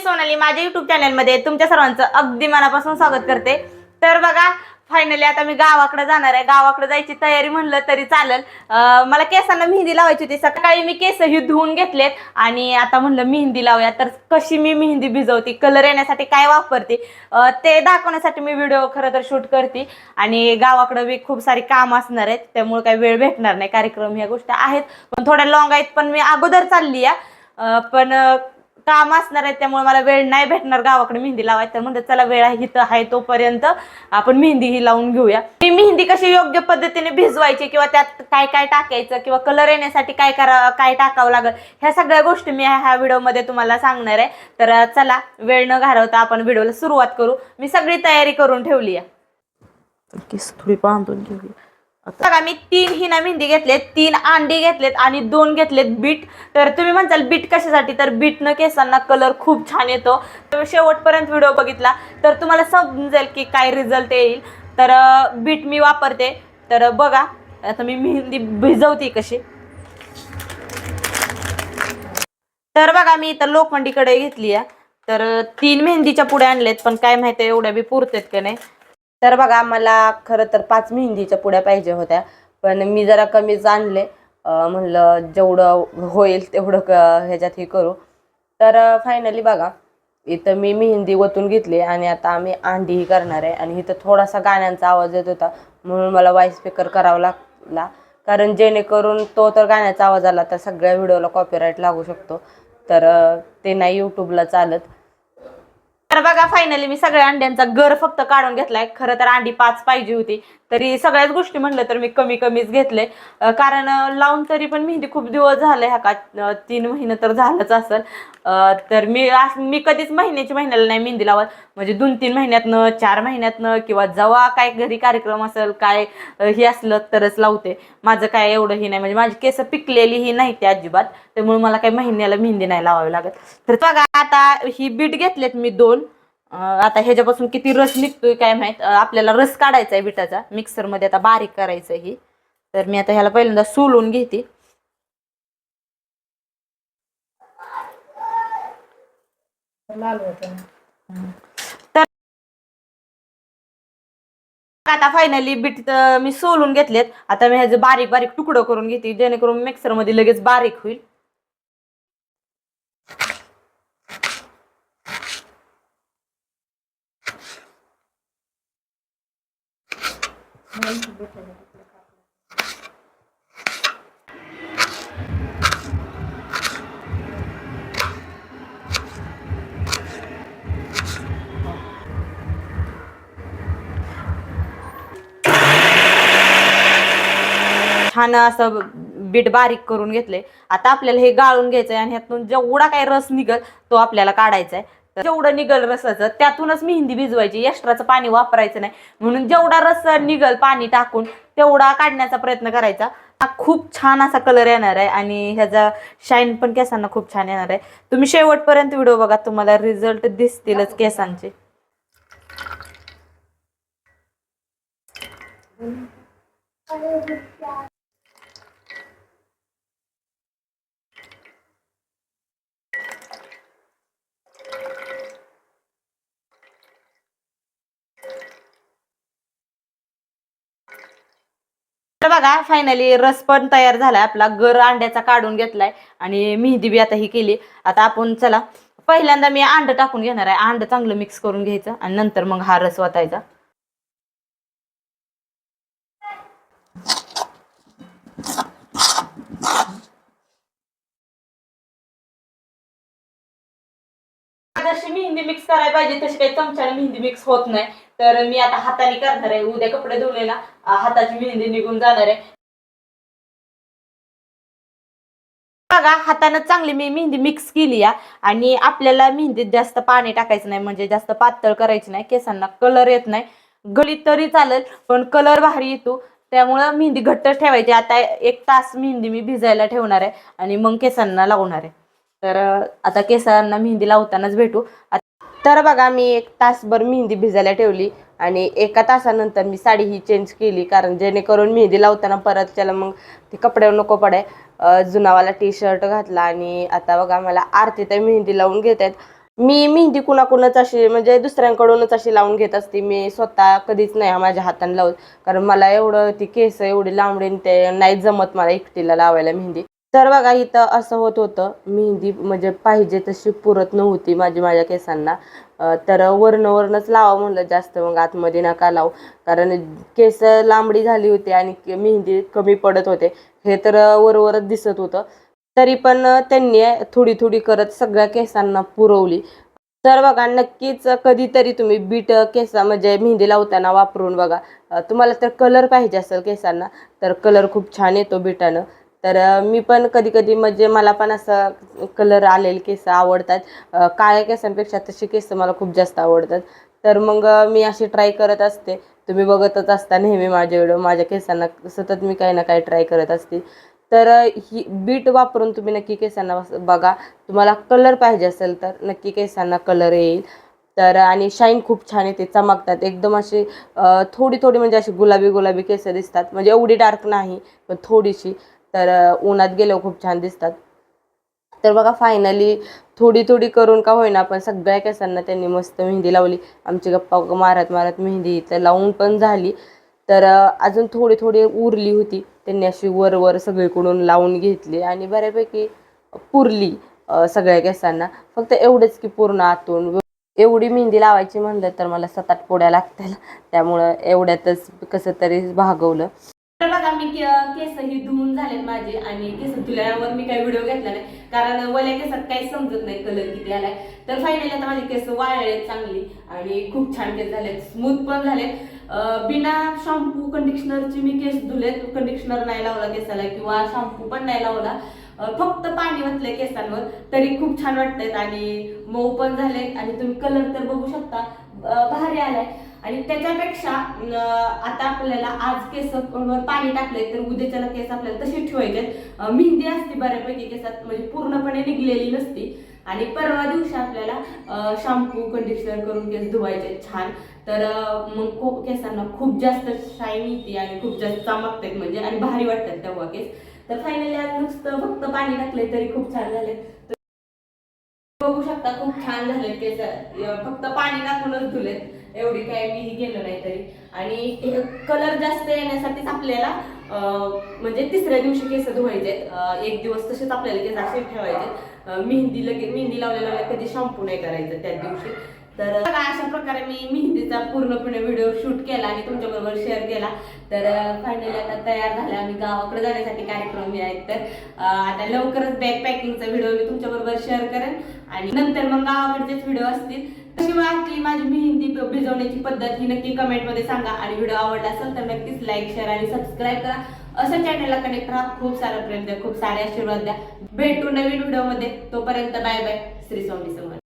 सोनाली माझ्या युट्यूब चॅनलमध्ये तुमच्या सर्वांचं अगदी मनापासून स्वागत करते. तर बघा फायनली आता मी गावाकडे जाणार आहे. गावाकडे जायची तयारी म्हणलं तरी चालेल. अं, मला केसांना मेहंदी लावायची होती. सकाळी मी केस ही धुवून घेतलेत आणि आता म्हणलं मेहंदी लावूया. तर कशी मी मेहंदी भिजवते कलर येण्यासाठी काय वापरते ते दाखवण्यासाठी मी व्हिडिओ खरं तर शूट करते. आणि गावाकडे बी खूप सारी काम असणार आहेत. त्यामुळे काही वेळ भेटणार नाही. कार्यक्रम ह्या गोष्टी आहेत. पण थोड्या लॉंग आहेत पण मी अगोदर चालली या पण काम असणार आहे त्यामुळे मला वेळ नाही भेटणार गावाकडे मेहंदी लावायची तर म्हणतात चला वेळ आहे इथं आहे तोपर्यंत आपण मेहंदी ही लावून घेऊया. ही मेहंदी कशी योग्य पद्धतीने भिजवायची किंवा त्यात काय काय टाकायचं किंवा कलर येण्यासाठी काय करा काय टाकावं लागेल ह्या सगळ्या गोष्टी मी ह्या व्हिडिओमध्ये तुम्हाला सांगणार आहे. तर चला वेळ न घालवता आपण व्हिडिओला सुरुवात करू. मी सगळी तयारी करून ठेवली आहे. थोडी बांधून घेऊया. बघा मी तीन हिना मेहंदी घेतलेत तीन अंडी घेतलेत आणि दोन घेतलेत बीट. तर तुम्ही म्हणताल बीट कशासाठी? तर बीटनं केसांना कलर खूप छान येतो. तर शेवटपर्यंत व्हिडिओ बघितला तर तुम्हाला समजेल की काय रिझल्ट येईल. तर बीट मी वापरते. तर बघा आता मी मेहंदी भिजवते कशी. तर बघा मी इथं लोखंडीकडे घेतली आहे. तर तीन मेहंदीच्या पुढे आणलेत पण काय माहिती एवढ्या बी पुरतेत का नाही. तर बघा मला खरं तर पाच मेहंदीच्या पुड्या पाहिजे होत्या पण मी जरा कमीच आणले. म्हणलं जेवढं होईल तेवढं क ह्याच्यात हे करू. तर फायनली बघा इथं मी मेहंदी ओतून घेतली आणि आता आम्ही अंडीही करणार आहे. आणि इथं थोडासा गाण्यांचा आवाज येत होता म्हणून मला वॉइस स्पीकर करावा लागला. कारण जेणेकरून तो तर गाण्याचा आवाज आला तर सगळ्या व्हिडिओला कॉपीराईट लागू शकतो. तर ते नाही यूट्यूबला चालत. तर बघा फायनली मी सगळ्या अंड्यांचा गर फक्त काढून घेतलाय. खरं तर अंडी पाच पाहिजे होती. तरी सगळ्याच गोष्टी म्हणलं तर मी कमी कमीच घेतले कारण लावून तरी पण मेहंदी खूप दिवस झाले ह्या का? तीन महिने तर झालंच असेल. तर मी मी कधीच महिन्याची महिन्याला नाही मेहंदी लावत. म्हणजे दोन तीन महिन्यातनं चार महिन्यातनं किंवा जेव्हा काय घरी कार्यक्रम असेल काय हे असलं तरच लावते. माझं काय एवढं ही नाही. म्हणजे माझी केस पिकलेली ही नाही ते अजिबात. त्यामुळे मला काही महिन्याला मेहंदी नाही लावावी लागत. तर बघा आता ही बीट घेतलेत मी दोन. आता ह्याच्यापासून किती रस निघतोय काय माहीत? आपल्याला रस काढायचा आहे बिटाचा मिक्सरमध्ये आता बारीक करायचं आहे ही. तर मी आता ह्याला पहिल्यांदा सोलून घेते. तर आता फायनली बीट मी सोलून घेतलेत. आता मी ह्याचे बारीक बारीक तुकडं करून घेते. जेणेकरून मिक्सरमध्ये लगेच बारीक होईल. छान असं बीट बारीक करून घेतले. आता आपल्याला हे गाळून घ्यायचंय आणि ह्यातून जेवढा काही रस निघल तो आपल्याला काढायचा आहे तर जेवढं निघल रसाचं त्यातूनच मेहंदी भिजवायची. एक्स्ट्राचं पाणी वापरायचं नाही. म्हणून जेवढा रस निघल पाणी टाकून तेवढा काढण्याचा प्रयत्न करायचा. हा खूप छान असा कलर येणार आहे आणि ह्याचा शाईन पण केसांना खूप छान येणार आहे. तुम्ही शेवटपर्यंत व्हिडिओ बघा तुम्हाला रिझल्ट दिसतीलच केसांचे. बघा फायनली रस पण तयार झाला आपला. गर अंड्याचा काढून घेतलाय आणि मेहंदी बी आता ही केली. आता आपण चला पहिल्यांदा मी अंड टाकून घेणार आहे. अंड चांगलं मिक्स करून घ्यायचं आणि नंतर मग हा रस वाटायचा जशी मेहंदी मिक्स करायला पाहिजे तशी काही चमच्याने मेहंदी मिक्स होत नाही. तर मी आता हाताने करणार आहे उद्या कपडे धुवलेला हाताची मेहंदी निघून जाणार आहे. बघा हातानं चांगली मी मेहंदी मिक्स केली या. आणि आपल्याला मेहंदीत जास्त पाणी टाकायचं नाही म्हणजे जास्त पातळ करायची नाही केसांना कलर येत नाही. गळीत तरी चालेल पण कलर भारी येतो. त्यामुळं मेहंदी घट्ट ठेवायची. आता एक तास मेहंदी मी भिजायला ठेवणार आहे आणि मग केसांना लावणार आहे. तर आता केसांना मेहंदी लावतानाच भेटू. तर बघा मी एक तासभर मेहंदी भिजायला ठेवली आणि एका तासानंतर मी साडी ही चेंज केली कारण जेणेकरून मेहंदी लावताना परत त्याला मग ते कपड्यावर नको पडाय. जुनावाला टी शर्ट घातला आणि आता बघा मला आरती तर मेहंदी लावून घेत आहेत मी मेहंदी कुणाकुणाच अशी म्हणजे दुसऱ्यांकडूनच अशी लावून घेत असते. मी स्वतः कधीच नाही माझ्या हाताने लावत. कारण मला एवढं ती केस एवढी लांबडीन ते नाही जमत मला एकटीला लावायला मेहंदी. तर बघा इथं असं होत होतं. मेहंदी म्हणजे पाहिजे तशी पुरत नव्हती माझी माझ्या केसांना. तर वर्ण वरणच लावा म्हणलं जास्त. मग आतमध्ये नका लावू. कारण केस लांबडी झाली होती आणि मेहंदी कमी पडत होते. हे तर वरवरच दिसत होतं. तरी पण त्यांनी थोडी थोडी करत सगळ्या केसांना पुरवली. तर बघा नक्कीच कधीतरी तुम्ही बीट केसा म्हणजे मेहंदी लावताना वापरून बघा. तुम्हाला तर कलर पाहिजे असेल केसांना तर कलर खूप छान येतो बीटानं. तर मी पण कधी कधी म्हणजे मला पण असं कलर आलेले केस आवडतात. काळ्या केसांपेक्षा तशी केस मला खूप जास्त आवडतात. तर मग मी अशी ट्राय करत असते. तुम्ही बघतच असता नेहमी माझे व्हिडिओ माझ्या केसांना सतत मी काही ना काही ट्राय करत असते. तर ही बीट वापरून तुम्ही नक्की केसांना बघा. तुम्हाला कलर पाहिजे असेल तर नक्की केसांना कलर येईल. तर आणि शाईन खूप छान येते. चमकतात. एकदम अशी थोडी थोडी म्हणजे अशी गुलाबी गुलाबी केस दिसतात. म्हणजे एवढी डार्क नाही पण थोडीशी. तर उन्हात गेल्यावर खूप छान दिसतात. तर बघा फायनली थोडी थोडी करून का होईना पण सगळ्या केसांना त्यांनी मस्त मेहंदी लावली. आमची गप्पा मारत मारत मेहंदी इथं लावून पण झाली. तर अजून थोडी थोडी उरली होती. त्यांनी अशी वर वर सगळीकडून लावून घेतली आणि बऱ्यापैकी पुरली सगळ्या केसांना. फक्त एवढंच की पूर्ण आतून एवढी मेहंदी लावायची म्हणलं तर मला सात आठ पोड्या लागतील. त्यामुळं एवढ्यातच कसं तरी भागवलं. तर बघा मी केस ही धुवून झालेत माझे आणि केस धुल्यावर मी काही व्हिडिओ घेतला नाही. कारण वल्या केसात काही समजत नाही कलर किती आलाय. तर फायनली आता माझे केस वाळलेत चांगली आणि खूप छान केस झालेत. स्मूथ पण झालेत. बिना शॅम्पू कंडिशनरची मी केस धुलेत. कंडिशनर नाही लावला केसाला किंवा शॅम्पू पण नाही लावला. फक्त पाणी वाचलंय केसांवर. तरी खूप छान वाटतायत आणि मऊ पण झालेत. आणि तुम्ही कलर तर बघू शकता. भारी आलाय. आणि त्याच्यापेक्षा आता आपल्याला आज केस पाणी टाकले तर उद्याच्याला केस आपल्याला तसे ठेवायचे मेहंदी असते बऱ्यापैकी केसात म्हणजे पूर्णपणे निघलेली नसती. आणि परवा दिवशी आपल्याला शॅम्पू कंडिशनर करून केस धुवायचे छान. तर मग खूप केसांना खूप जास्त शाईन येते आणि खूप जास्त चमकतात म्हणजे आणि भारी वाटतात तेव्हा केस. तर फायनली आज नुसतं फक्त पाणी टाकले तरी खूप छान झाले तर बघू शकता खूप छान झाले केस. फक्त पाणी टाकूनच धुलेत. एवढी काय मीही गेलो नाही तरी. आणि कलर जास्त येण्यासाठीच आपल्याला म्हणजे तिसऱ्या दिवशी केस धुवायचे एक दिवस तसेच आपल्याला केस असे ठेवायचे मेहंदी लगेच मेहंदी लावल्या लावल्या कधी शॅम्पू नाही करायचं त्या दिवशी. तर अशा प्रकारे मी मेहंदीचा पूर्णपणे व्हिडिओ शूट केला आणि तुमच्याबरोबर शेअर केला. तर फायनली आता तयार झाला आम्ही गावाकडे जाण्यासाठी कार्यक्रम आहेत. तर आता लवकरच बॅग पॅकिंगचा व्हिडिओ मी तुमच्याबरोबर शेअर करेन आणि नंतर मग गावाकडचेच व्हिडिओ असतील. तशी वाटली माझी मेहंदी भिजवण्याची पद्धत ही नक्की कमेंटमध्ये सांगा आणि व्हिडिओ आवडला असेल तर नक्कीच लाईक शेअर आणि सबस्क्राईब करा. असं चॅनलला कनेक्ट राहा. खूप सारा प्रेम द्या खूप सारे आशीर्वाद द्या. भेटू नवीन व्हिडिओमध्ये तोपर्यंत बाय बाय श्री स्वामी समोर